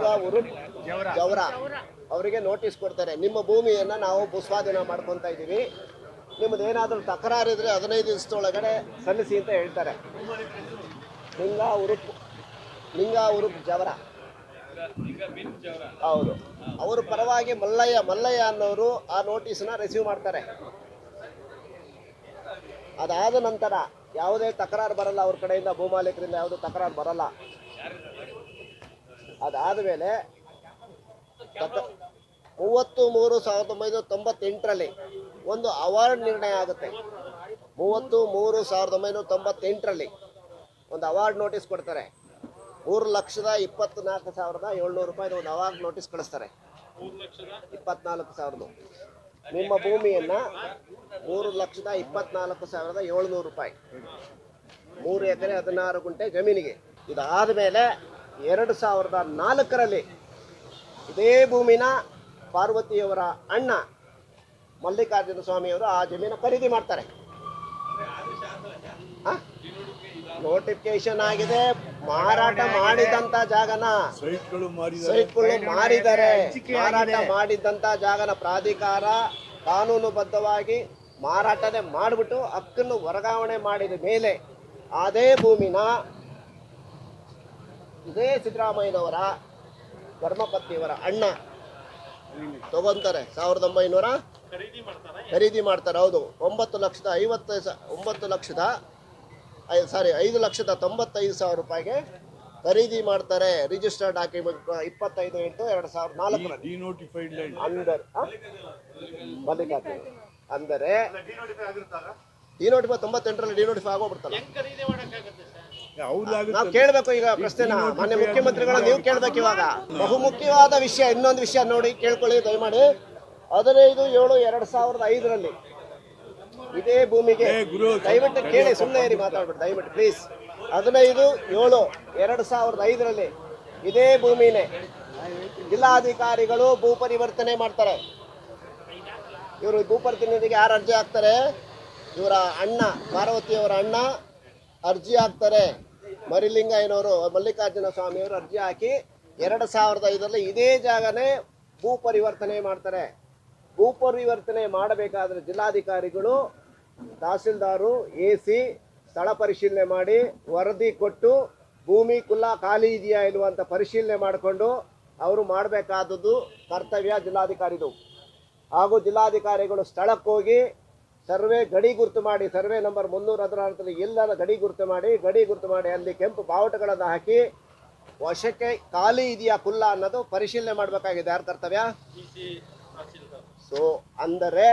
ಲಿಂಗ ಉರುಪ್ ಜವರ. ಅವರಿಗೆ ನೋಟಿಸ್ ಕೊಡ್ತಾರೆ. ನಿಮ್ಮ ಭೂಮಿಯನ್ನು ನಾವು ಭೂಸ್ವಾಧೀನ ಮಾಡ್ಕೊತಾ ಇದ್ದೀವಿ. ನಿಮ್ಮದು ಏನಾದರೂ ತಕರಾರಿದ್ರೆ ಹದಿನೈದು ದಿವಸದೊಳಗಡೆ ಸಲ್ಲಿಸಿ ಅಂತ ಹೇಳ್ತಾರೆ. ಲಿಂಗ ಉರುಪ್ ಲಿಂಗ ಉರುಪ್ ಜವರ. ಹೌದು. ಅವರು ಪರವಾಗಿ ಮಲ್ಲಯ್ಯ ಮಲ್ಲಯ್ಯ ಅನ್ನೋರು ಆ ನೋಟಿಸ್ನ ರಿಸೀವ್ ಮಾಡ್ತಾರೆ. ಅದಾದ ನಂತರ ಯಾವುದೇ ತಕರಾರು ಬರಲ್ಲ ಅವ್ರ ಕಡೆಯಿಂದ ಭೂಮಾಲೀಕರಿಂದ ಯಾವುದೇ ತಕರಾರು ಬರಲ್ಲ. ಅದಾದ ಮೇಲೆ ಮೂವತ್ತು ಮೂರು ಸಾವಿರದ ಒಂಬೈನೂರ ತೊಂಬತ್ತೆಂಟರಲ್ಲಿ ಒಂದು ಅವಾರ್ಡ್ ನಿರ್ಣಯ ಆಗುತ್ತೆ. ಮೂವತ್ತು ಮೂರು ಸಾವಿರದ ಒಂಬೈನೂರ ತೊಂಬತ್ತೆಂಟರಲ್ಲಿ ಒಂದು ಅವಾರ್ಡ್ ನೋಟಿಸ್ ಕೊಡ್ತಾರೆ. ಮೂರು ಲಕ್ಷದ ಇಪ್ಪತ್ನಾಲ್ಕು ಸಾವಿರದ ಏಳ್ನೂರು ರೂಪಾಯಿದು ಒಂದು ಅವಾರ್ಡ್ ನೋಟಿಸ್ ಕಳಿಸ್ತಾರೆ. ಇಪ್ಪತ್ನಾಲ್ಕು ಸಾವಿರದ ನಿಮ್ಮ ಭೂಮಿಯನ್ನು ಮೂರು ಲಕ್ಷದ ಇಪ್ಪತ್ನಾಲ್ಕು ಸಾವಿರದ ಏಳ್ನೂರು ರೂಪಾಯಿ. ಮೂರು ಎಕರೆ ಹದಿನಾರು ಗುಂಟೆ ಜಮೀನಿಗೆ. ಇದಾದ ಮೇಲೆ ಎರಡು ಸಾವಿರದ ನಾಲ್ಕರಲ್ಲಿ ಇದೇ ಭೂಮಿನ ಪಾರ್ವತಿಯವರ ಅಣ್ಣ ಮಲ್ಲಿಕಾರ್ಜುನ ಸ್ವಾಮಿಯವರು ಆ ಜಮೀನು ಖರೀದಿ ಮಾಡ್ತಾರೆ. ನೋಟಿಫಿಕೇಶನ್ ಆಗಿದೆ. ಮಾರಾಟ ಮಾಡಿದಂತ ಜಾಗನ ಸೈಟ್ಗಳು ಮಾರಿದ್ದಾರೆ. ಮಾರಾಟ ಮಾಡಿದಂತ ಜಾಗನ ಪ್ರಾಧಿಕಾರ ಕಾನೂನುಬದ್ಧವಾಗಿ ಮಾರಾಟನೇ ಮಾಡಿಬಿಟ್ಟು ಹಕ್ಕನ್ನು ವರ್ಗಾವಣೆ ಮಾಡಿದ ಮೇಲೆ ಅದೇ ಭೂಮಿನ ಇದೇ ಸಿದ್ದರಾಮಯ್ಯನವರ ಧರ್ಮಪತ್ನಿಯವರ ಅಣ್ಣ. ತಗೊಂತಾರೆ ಸಾವಿರದ ಒಂಬೈನೂರ ಖರೀದಿ ಮಾಡ್ತಾರೆ ಹೌದು. ಒಂಬತ್ತು ಲಕ್ಷದ ಐವತ್ತು ಸ- ಒಂಬತ್ತು ಲಕ್ಷದ ಸಾರಿ ಐದು ಲಕ್ಷದ ತೊಂಬತ್ತೈದು ಸಾವಿರ ರೂಪಾಯಿಗೆ ಖರೀದಿ ಮಾಡ್ತಾರೆ. ರಿಜಿಸ್ಟರ್ಡ್ ಡಾಕ್ಯುಮೆಂಟ್ ಇಪ್ಪತ್ತೈದು ಎಂಟು ಎರಡು ಸಾವಿರದ ನಾಲ್ಕು ಅಂದರೆ? ಮಲ್ಲಿಕಾರ್ಜುನ ಅಂದರೆ ಡಿನೋಟಿಫೈ ತೊಂಬತ್ತೆಂಟರಲ್ಲಿ ಡಿನೋಟಿಫೈ ಆಗೋಗ್ಬಿಡ್ತಲ್ಲ. ಅವ್ರದ್ದಾಗುತ್ತೆ ನಾವು ಕೇಳಬೇಕು ಈಗ ಪ್ರಶ್ನೆನ. ಮಾನ್ಯ ಮುಖ್ಯಮಂತ್ರಿಗಳು ನೀವು ಕೇಳ್ಬೇಕು ಇವಾಗ. ಬಹುಮುಖ್ಯವಾದ ವಿಷಯ ಇನ್ನೊಂದು ವಿಷಯ ನೋಡಿ ಕೇಳ್ಕೊಳ್ಳಿ ದಯಮಾಡಿ. ಹದಿನೈದು ಏಳು ಎರಡ್ ಸಾವಿರದ ಐದರಲ್ಲಿ ಇದೇ ಭೂಮಿಗೆ ದಯವಿಟ್ಟು ಕೇಳಿ ಸುಮ್ಮನೆ ಇರಿ ಮಾತಾಡ್ಬಿಟ್ಟು ದಯವಿಟ್ಟು ಪ್ಲೀಸ್ ಹದಿನೈದು ಏಳು ಎರಡ್ ಸಾವಿರದ ಐದರಲ್ಲಿ ಇದೇ ಭೂಮಿನೇ ಜಿಲ್ಲಾಧಿಕಾರಿಗಳು ಭೂ ಪರಿವರ್ತನೆ ಮಾಡ್ತಾರೆ. ಇವರು ಭೂ ಪ್ರತಿನಿಧಿಗೆ ಯಾರು ಅರ್ಜಿ ಹಾಕ್ತಾರೆ? ಇವರ ಅಣ್ಣ ಪಾರ್ವತಿಯವರ ಅಣ್ಣ ಅರ್ಜಿ ಹಾಕ್ತಾರೆ. ಮರಿಲಿಂಗಯ್ಯನವರು, ಮಲ್ಲಿಕಾರ್ಜುನ ಸ್ವಾಮಿಯವರು ಅರ್ಜಿ ಹಾಕಿ ಎರಡು ಸಾವಿರದ ಐದರಲ್ಲಿ ಇದೇ ಜಾಗನೇ ಭೂ ಪರಿವರ್ತನೆ ಮಾಡ್ತಾರೆ. ಭೂ ಪರಿವರ್ತನೆ ಮಾಡಬೇಕಾದ್ರೆ ಜಿಲ್ಲಾಧಿಕಾರಿಗಳು, ತಹಸೀಲ್ದಾರು ಎ ಸಿ ಸ್ಥಳ ಪರಿಶೀಲನೆ ಮಾಡಿ ವರದಿ ಕೊಟ್ಟು ಭೂಮಿ ಕುಲ್ಲ ಖಾಲಿ ಇದೆಯಾ ಇಲ್ವಾ ಅಂತ ಪರಿಶೀಲನೆ ಮಾಡಿಕೊಂಡು ಅವರು ಮಾಡಬೇಕಾದದ್ದು ಕರ್ತವ್ಯ ಜಿಲ್ಲಾಧಿಕಾರಿದು. ಹಾಗೂ ಜಿಲ್ಲಾಧಿಕಾರಿಗಳು ಸ್ಥಳಕ್ಕೆ ಹೋಗಿ ಸರ್ವೆ ಗಡಿ ಗುರುತು ಮಾಡಿ ಸರ್ವೆ ನಂಬರ್ ಮುನ್ನೂರ ಹದಿನಾರರಲ್ಲಿ ಇಲ್ಲದ ಗಡಿ ಗುರುತು ಮಾಡಿ ಗಡಿ ಗುರುತು ಮಾಡಿ ಅಲ್ಲಿ ಕೆಂಪು ಬಾವುಟಗಳನ್ನು ಹಾಕಿ ವಶಕ್ಕೆ ಖಾಲಿ ಇದೆಯಾ ಕುಲ್ಲ ಅನ್ನೋದು ಪರಿಶೀಲನೆ ಮಾಡಬೇಕಾಗಿದೆ. ಯಾರು ಕರ್ತವ್ಯ? ಸೊ ಅಂದರೆ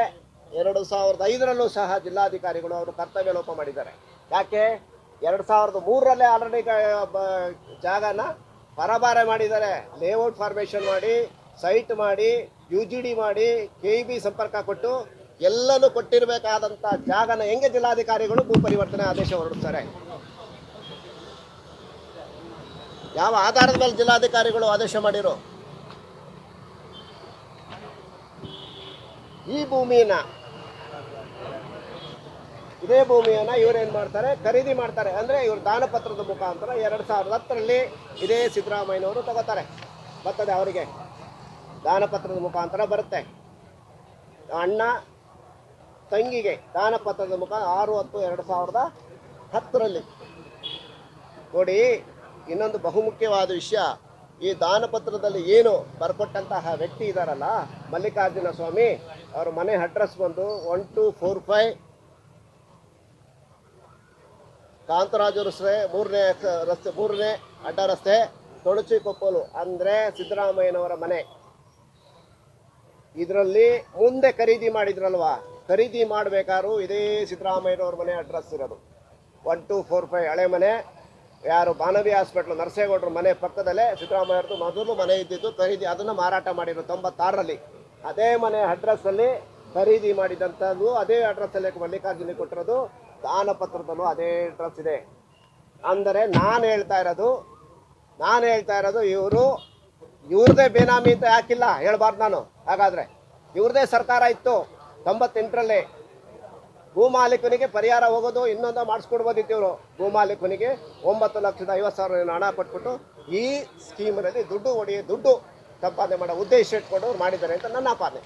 ಎರಡು ಸಾವಿರದ ಐದರಲ್ಲೂ ಸಹ ಜಿಲ್ಲಾಧಿಕಾರಿಗಳು ಅವರು ಕರ್ತವ್ಯ ಲೋಪ ಮಾಡಿದ್ದಾರೆ. ಯಾಕೆ? ಎರಡು ಸಾವಿರದ ಮೂರರಲ್ಲೇ ಆಲ್ರೆಡಿ ಜಾಗನ ಪರಭಾರೆ ಮಾಡಿದ್ದಾರೆ. ಲೇಔಟ್ ಫಾರ್ಮೇಷನ್ ಮಾಡಿ ಸೈಟ್ ಮಾಡಿ ಯು ಜಿ ಡಿ ಮಾಡಿ ಕೆ ಬಿ ಸಂಪರ್ಕ ಕೊಟ್ಟು ಎಲ್ಲನೂ ಕೊಟ್ಟಿರಬೇಕಾದಂಥ ಜಾಗನ ಹೆಂಗೆ ಜಿಲ್ಲಾಧಿಕಾರಿಗಳು ಭೂ ಪರಿವರ್ತನೆ ಆದೇಶ ಹೊರಡಿಸ್ತಾರೆ ಯಾವ ಆಧಾರದ ಮೇಲೆ ಜಿಲ್ಲಾಧಿಕಾರಿಗಳು ಆದೇಶ ಮಾಡಿರೋ? ಈ ಭೂಮಿಯನ್ನ ಇದೇ ಭೂಮಿಯನ್ನ ಇವ್ರೇನ್ ಮಾಡ್ತಾರೆ? ಖರೀದಿ ಮಾಡ್ತಾರೆ. ಅಂದ್ರೆ ಇವ್ರ ದಾನಪತ್ರದ ಮುಖಾಂತರ ಎರಡ್ ಸಾವಿರದ ಹತ್ತರಲ್ಲಿ ಇದೇ ಸಿದ್ದರಾಮಯ್ಯನವರು ತಗೋತಾರೆ. ಬರ್ತದೆ ಅವರಿಗೆ ದಾನಪತ್ರದ ಮುಖಾಂತರ ಬರುತ್ತೆ. ಅಣ್ಣ ತಂಗಿಗೆ ದಾನಪತ್ರದ ಮುಖ ಆರು ಹತ್ತು ಎರಡು ಸಾವಿರದ ಹತ್ತರಲ್ಲಿ. ನೋಡಿ, ಇನ್ನೊಂದು ಬಹುಮುಖ್ಯವಾದ ವಿಷಯ, ಈ ದಾನಪತ್ರದಲ್ಲಿ ಏನು ಬರ್ಕೊಟ್ಟಂತಹ ವ್ಯಕ್ತಿ ಇದ್ದಾರಲ್ಲ ಮಲ್ಲಿಕಾರ್ಜುನ ಸ್ವಾಮಿ, ಅವರ ಮನೆ ಅಡ್ರೆಸ್ ಬಂದು one two four five Kantharaju ರಸ್ತೆ, ಮೂರನೇ ರಸ್ತೆ, ಮೂರನೇ ಅಡ್ಡ ರಸ್ತೆ ತೊಳಚಿಕೊಪ್ಪಲು ಅಂದ್ರೆ ಸಿದ್ದರಾಮಯ್ಯನವರ ಮನೆ. ಇದರಲ್ಲಿ ಮುಂದೆ ಖರೀದಿ ಮಾಡಿದ್ರಲ್ವಾ? ಖರೀದಿ ಮಾಡಬೇಕಾದ್ರೂ ಇದೇ ಸಿದ್ದರಾಮಯ್ಯನವ್ರ ಮನೆ ಅಡ್ರೆಸ್ ಇರೋದು. ಒನ್ ಟು ಫೋರ್ ಫೈವ್ ಹಳೆ ಮನೆ. ಯಾರು ಬಾನವಿ ಹಾಸ್ಪಿಟ್ಲ್ ನರಸೇಗೌಡರ ಮನೆ ಪಕ್ಕದಲ್ಲೇ ಸಿದ್ದರಾಮಯ್ಯವ್ರದ್ದು ಮೊದಲು ಮನೆ ಇದ್ದಿದ್ದು ಖರೀದಿ, ಅದನ್ನು ಮಾರಾಟ ಮಾಡಿದ್ರು ತೊಂಬತ್ತಾರರಲ್ಲಿ. ಅದೇ ಮನೆ ಅಡ್ರೆಸ್ಸಲ್ಲಿ ಖರೀದಿ ಮಾಡಿದಂಥದ್ದು ಅದೇ ಅಡ್ರೆಸ್ಸಲ್ಲಿ ಮಲ್ಲಿಕಾರ್ಜುನಿ ಕೊಟ್ಟಿರೋದು. ದಾನಪತ್ರದಲ್ಲೂ ಅದೇ ಅಡ್ರೆಸ್ ಇದೆ. ಅಂದರೆ ನಾನು ಹೇಳ್ತಾ ಇರೋದು, ನಾನು ಹೇಳ್ತಾ ಇರೋದು ಇವರು ಇವ್ರದೇ ಬೇನಾಮಿ ಅಂತ ಯಾಕಿಲ್ಲ, ಹೇಳ್ಬಾರ್ದು ನಾನು. ಹಾಗಾದರೆ ಇವ್ರದೇ ಸರ್ಕಾರ ಇತ್ತು. ತೊಂಬತ್ತೆಂಟರಲ್ಲಿ ಭೂಮಾಲೀಕನಿಗೆ ಪರಿಹಾರ ಹೋಗೋದು, ಇನ್ನೊಂದು ಮಾಡಿಸ್ಕೊಡ್ಬೋದಿತ್ತು ಇವರು ಭೂಮಾಲೀಕನಿಗೆ ಒಂಬತ್ತು ಲಕ್ಷದ ಐವತ್ತು ಸಾವಿರ ಹಣ ಕೊಟ್ಬಿಟ್ಟು ಈ ಸ್ಕೀಮ್ನಲ್ಲಿ ದುಡ್ಡು ಹೊಡಿ, ದುಡ್ಡು ಸಂಪಾದನೆ ಮಾಡೋ ಉದ್ದೇಶ ಇಟ್ಕೊಂಡು ಅವ್ರು ಮಾಡಿದ್ದಾರೆ ಅಂತ ನನ್ನ ಆಪಾದನೆ